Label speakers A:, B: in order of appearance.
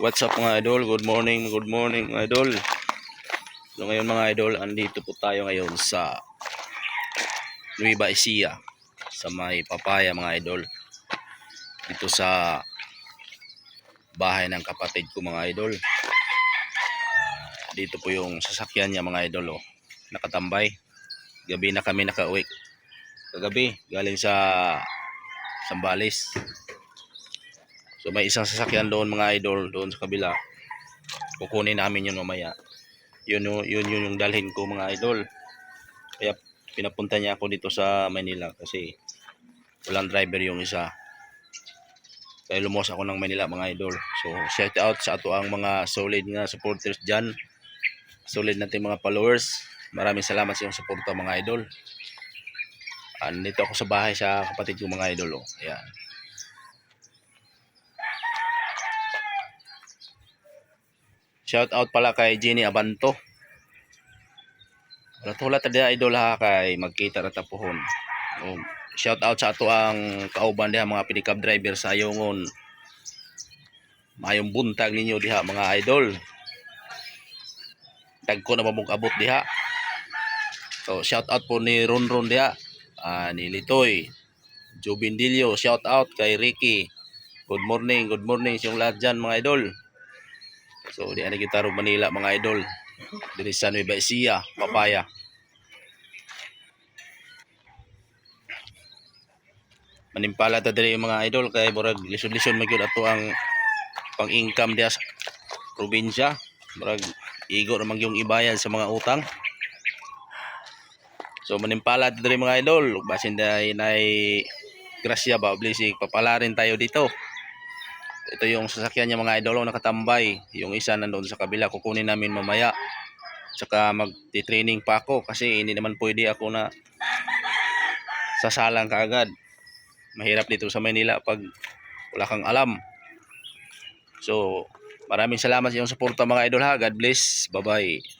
A: What's up mga idol? Good morning, good morning mga idol. So ngayon mga idol, andito po tayo ngayon sa Nueva Ecija sa may papaya mga idol. Dito sa bahay ng kapatid ko mga idol. Ah, dito po yung sasakyan niya mga idol oh. Nakatambay. Gabi na kami nakauwi. Kagabi, galing sa Sambales. So may isang sasakyan doon mga idol doon sa kabila. Kukunin namin yun mamaya. Yun yun yun, yun yung dalhin ko mga idol. Kaya pinapunta niya ako dito sa Manila kasi walang driver yung isa. Kaya lumos ako ng Manila mga idol. So shout out sa ato ang mga solid nga supporters dyan. Solid natin mga followers. Maraming salamat sa iyong suporta mga idol. Andito ako sa bahay sa kapatid ko mga idol. Oh. Ayan. Shout out pala kay Jenny Abanto. Wala tadi idol ha kay magkita ra tapuhon. Um, shout out sa ato ang kauban diha mga pinikap driver sa Ayongon. Mayong buntag ninyo diha mga idol. Dagko na mamong abot diha. So shout out po ni Ronron diha. Ah, ni Litoy. Jubindilio, shout out kay Ricky. Good morning, good morning sa lahat dyan mga idol. So, di na kita ro Manila mga idol. Diri sa Nueva Ecija, Papaya. Manimpala ta diri mga idol kay murag lisod-lisod magyud ato ang pang-income diha sa probinsya. Murag igo ra yung ibayad sa mga utang. So manimpala ta diri mga idol, basin dai nay grasya ba blessing papalarin tayo dito. Ito yung sasakyan niya mga idol nakatambay. Yung isa nandoon sa kabila kukunin namin mamaya. Tsaka magti-training pa ako kasi hindi naman pwede ako na sasalang kaagad. Mahirap dito sa Manila pag wala kang alam. So, maraming salamat sa iyong suporta mga idol ha. God bless. Bye-bye.